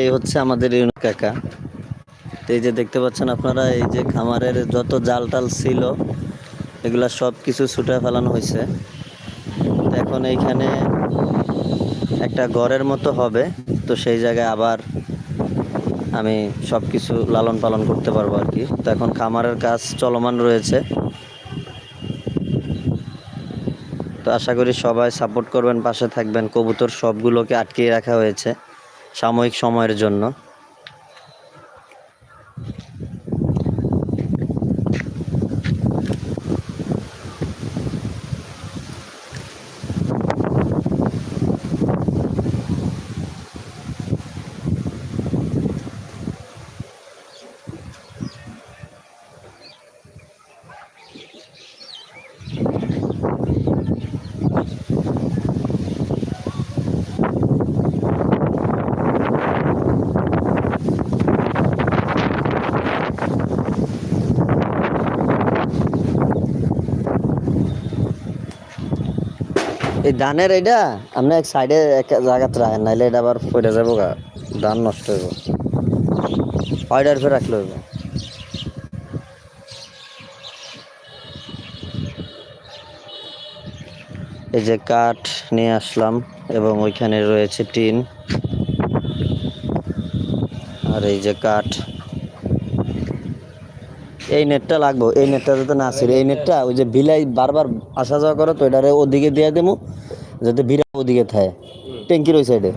এই হচ্ছে আমাদের ইউনিক কাকা। এই যে দেখতে পাচ্ছেন আপনারা, এই যে খামারের যত জাল টাল ছিল, এগুলা সব কিছু ছুটে ফেলানো হয়েছে। এখন এইখানে একটা ঘরের মতো হবে, তো সেই জায়গায় আবার আমি সব কিছু লালন পালন করতে পারব আর কি। তো এখন খামারের কাজ চলমান রয়েছে। তো আশা করি সবাই সাপোর্ট করবেন, পাশে থাকবেন। কবুতর সবগুলোকে আটকিয়ে রাখা হয়েছে। সাময়িক সময়ের জন্য। এই ধানের এটা আপনি এক সাইডে এক জায়গাতে রাখেন, নাইলে এটা আবার পড়ে যাব গা ধান নষ্ট হইব। অর্ডার ফের রাখলে হইব। এই যে কাঠ নিয়ে আসলাম, এবং ওইখানে রয়েছে টিন। আর এই যে কাঠ। এই নেটটা লাগবো এই নেটটা যাতে না আসে এই নেটটা ওই যে বিলাই বারবার আসা যাওয়া করে তো এটারে ওদিকে দিয়ে দেবো যাতে বিড়া ওদিকে থাকে। ট্যাঙ্কির ওই সাইডে